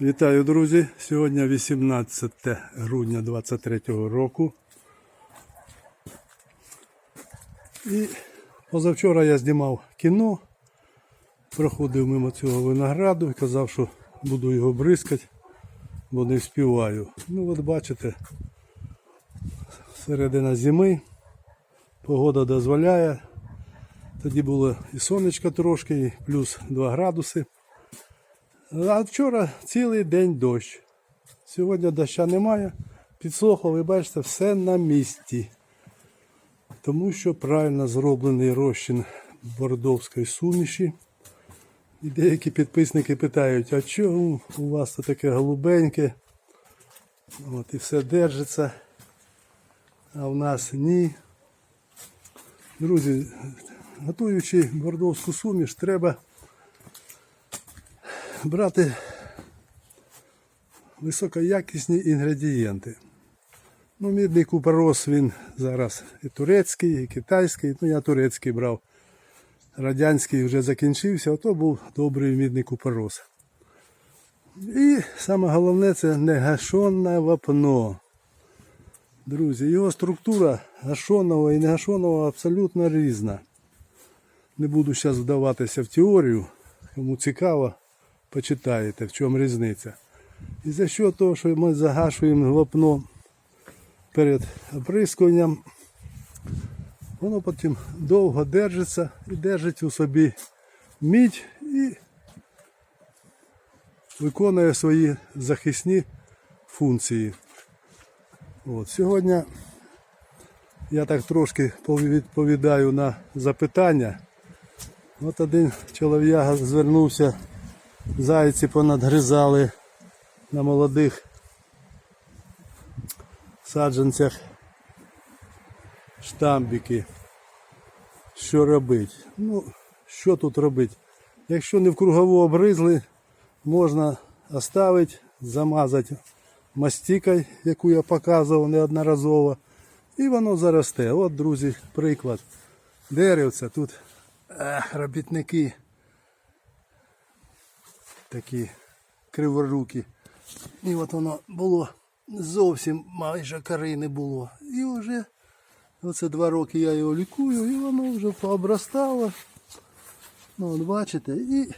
Вітаю, друзі! Сьогодні 18 грудня 23 року. І позавчора я знімав кіно, проходив мимо цього винограду і казав, що буду його бризкати, бо не вспіваю. Ну от бачите, середина зими, погода дозволяє. Тоді було і сонечко трошки, і плюс 2 градуси. А вчора цілий день дощ. Сьогодні доща немає. Підсохло, ви бачите, все на місці. Тому що правильно зроблений розчин бордовської суміші. І деякі підписники питають, а чому у вас це таке голубеньке? От, і все держиться. А в нас ні. Друзі, готуючи бордовську суміш, треба брати високоякісні інгредієнти. Ну, мідний купорос він зараз і турецький, і китайський. Ну, я турецький брав. Радянський вже закінчився, ото був добрий мідний купорос. І саме головне це негашонне вапно. Друзі, його структура гашоного і негашоного абсолютно різна. Не буду зараз вдаватися в теорію. Кому цікаво, почитаєте, в чому різниця. І за що того, що ми загашуємо вапно перед оприскуванням, воно потім довго держиться і держить у собі мідь і виконує свої захисні функції. От, сьогодні я так трошки відповідаю на запитання. От один чолов'яга звернувся, зайці понадгризали на молодих саджанцях штамбики. Що робити? Ну, що тут робити? Якщо не в кругову обризли, можна оставити, замазати мастикою, яку я показував неодноразово, і воно заросте. От, друзі, приклад. Деревце тут ех, робітники такі криворукі. І от воно було зовсім майже кори не було. І вже оце два роки я його лікую, і воно вже пообростало. Ну, от бачите, і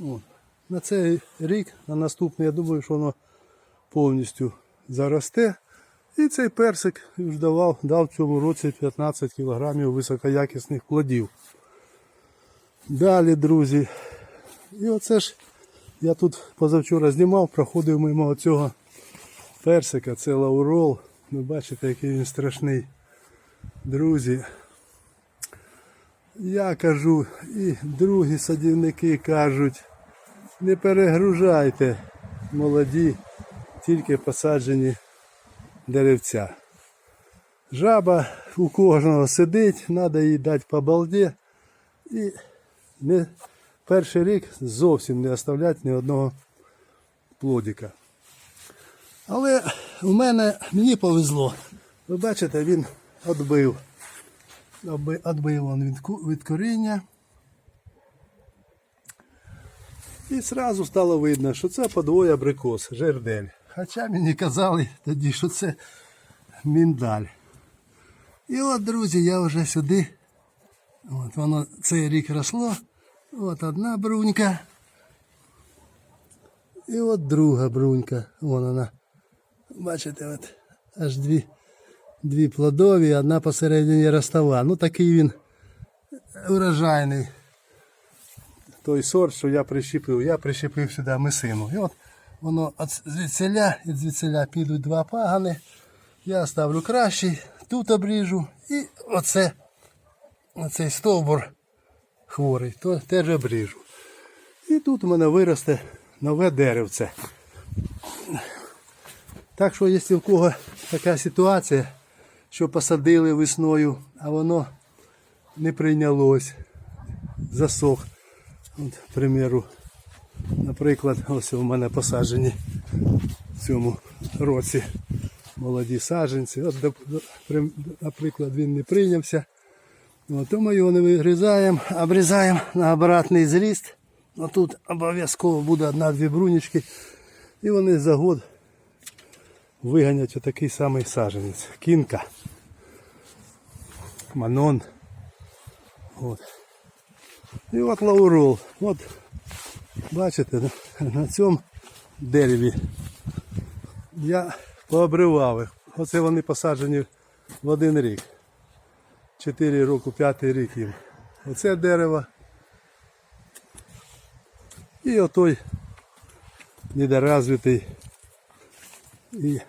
от, на цей рік, на наступний, я думаю, що воно повністю заросте. І цей персик давав, дав в цьому році 15 кг високоякісних плодів. Далі, друзі. І оце ж я тут позавчора знімав, проходив мимо цього персика, це лаурол. Ви бачите, який він страшний. Друзі. Я кажу, і другі садівники кажуть, не перегружайте молоді, тільки посаджені деревця. Жаба у кожного сидить, треба їй дати по балді і не, перший рік зовсім не оставляти ні одного плодика. Але у мене мені повезло. Ви бачите, він відбив. Відбив він від коріння. І одразу стало видно, що це подвоє абрикос, жердель. Хоча мені казали тоді, що це міндаль. І от, друзі, я вже сюди. От воно цей рік росло. От одна брунька. І от друга брунька. Вон вона. Бачите, от аж дві, дві плодові, одна посередині ростова. Ну такий він урожайний. Той сорт, що я прищепив, я прищепив сюди мисину. І от воно от звідсіля і звідсіля підуть два пагани. Я ставлю кращий, тут обріжу і оце, оцей стовбур хворий, то теж обріжу. І тут у мене виросте нове деревце. Так що, якщо в кого така ситуація, що посадили весною, а воно не прийнялось, засох. От, примеру, наприклад, ось у мене посаджені в цьому році молоді саджанці. От, наприклад, він не прийнявся. От, то ми його не вигризаємо, обрізаємо на обратний зріст. Ну тут обов'язково буде одна-дві брунічки. І вони за год виганять отакий самий саженець. Кінка. Манон. От. І от лаурол. От бачите, на- на цьому дереві я пообривав їх. Оце вони посаджені в один рік. Чотири роки, п'ятий рік їм. Оце дерево. І отой недоразвитий і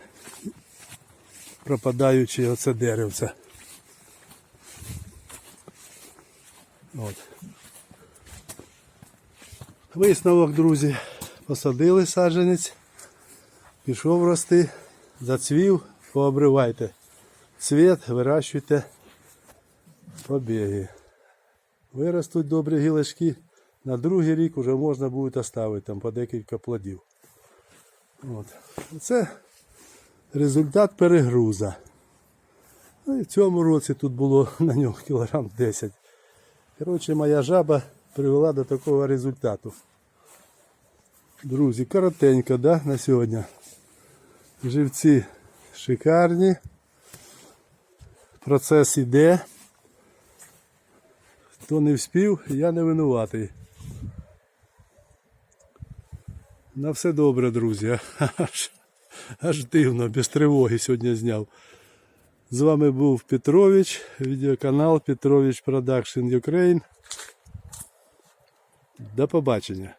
пропадаючий оце деревце. От. Висновок, друзі, посадили саджанець, пішов рости, зацвів, пообривайте цвіт, вирощуйте побіги. Виростуть добрі гілочки, на другий рік вже можна буде оставити там по декілька плодів. От. Це результат перегруза. Ну і в цьому році тут було на нього кілограм 10. Коротше, моя жаба привела до такого результату. Друзі, коротенько, да, на сьогодні. Живці шикарні. Процес іде. Хто не вспів, я не винуватий. На все добре, друзі. Аж, аж дивно, без тривоги сьогодні зняв. З вами був Петрович, відеоканал Петрович Production Ukraine. До побачення.